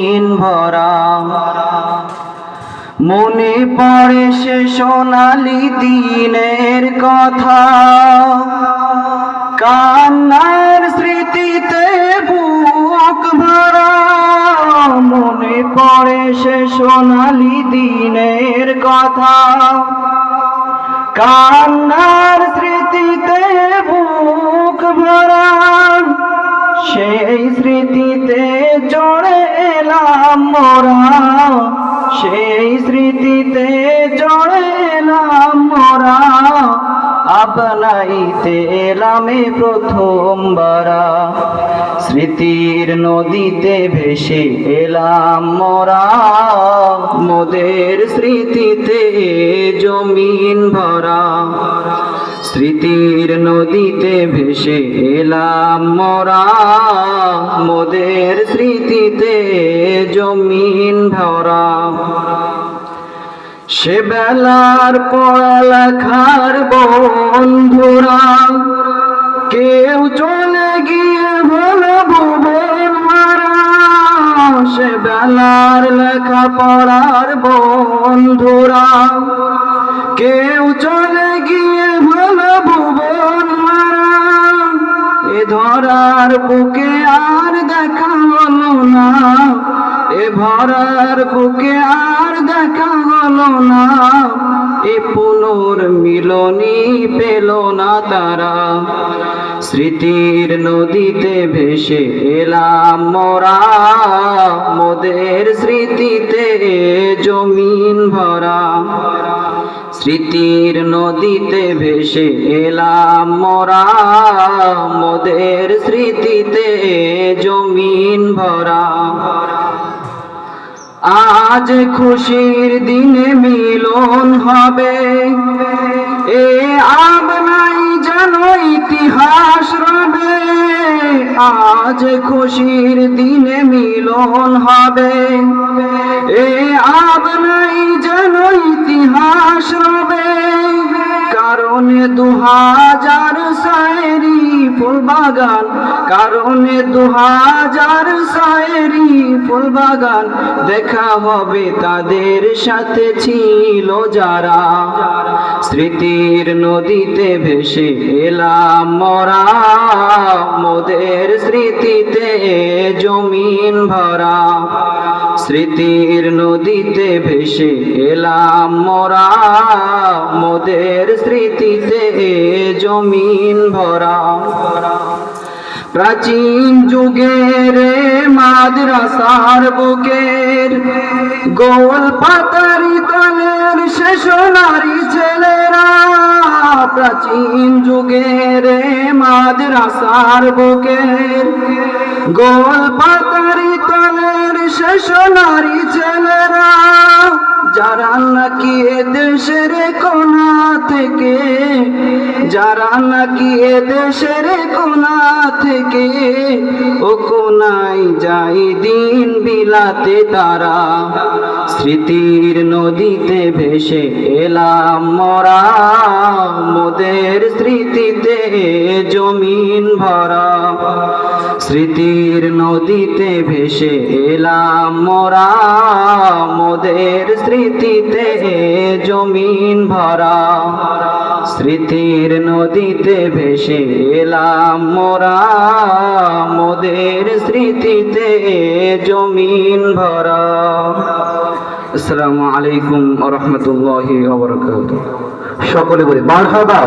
দিন ভরা। মনে পড়ে সে সোনালি দিনের কথা। কান্নার স্মৃতিতে বুক ভরা। মনে পড়ে সে সোনালি দিনের কথা। কান্নার স্মৃতিতে আপনাইতে এলামে প্রথমবারা। স্মৃতির নদীতে ভেসে এলাম মরা। মোদের স্মৃতিতে জমিন ভরা। স্মৃতির নদীতে ভেসে এলাম মরা। মোদের স্মৃতিতে জমিন ভরা। সে বেলার পড়ালেখার বন্ধুরা, কেউ চলে গিয়ে ভালো ভুবন মারা। সে বেলার লেখা পড়ার বন্ধুরা, কেউ চলে গিয়ে ভালো ভুবন মারা। এ ধরার বুকে আর দেখা হলো না, এ ভরার বুকে আর দেখা না, এ পুনর মিলনী পেল না তারা। স্মৃতির নদীতে ভেসে এলাম মোরা, মোদের স্মৃতিতে জমিন ভরা। স্মৃতির নদীতে ভেসে এলাম মোরা, মোদের স্মৃতিতে জমিন ভরা। আজ খুশির দিনে মিলন হবে। এ আব নাই যেন ইতিহাস রবে। আজ খুশির দিনে মিলন হবে। এ আব নাই যেন ইতিহাস রবে। কারণে দুহাজার সায়েরি ফুল বাগান কারণে দুহাজার সায়েরি ফুল বাগান দেখা হবে তাদের সাথে ছিল যারা। স্মৃতির নদীতে ভেসে এলাম মরা, মোদের স্মৃতিতে জমিন ভরা। স্মৃতির নদীতে ভেসে এলাম মরা, মোদের স্মৃতিতে জমিন ভরা। প্রাচীন যুগের মাদ্রাসার বুকের গোল পাতারি তলের শেষ নারী ছেলেরা প্রাচীন যুগের মাদ্রাসার বুকের গোল পাতারি তলের শেষ নারী ছেলেরা, যারা নাকি দেশের কোনা থেকে যারা নাকি এ দেশের কোনা থেকে ও কোনায় যাই দিন বিলাতে তারা। স্মৃতির নদীতে ভেসে এলাম মরা, মোদের স্মৃতিতে জমিন ভরা। স্মৃতির নদীতে ভেসে এলাম মোরা। মোদের স্মৃতিতে জমিন ভরা। স্মৃতির নদীতে ভেসে এলাম মোরা। মোদের স্মৃতিতে জমিন ভরা। আসসালামু আলাইকুম রহমতুল্লাহি সকলে বলি মারহাবা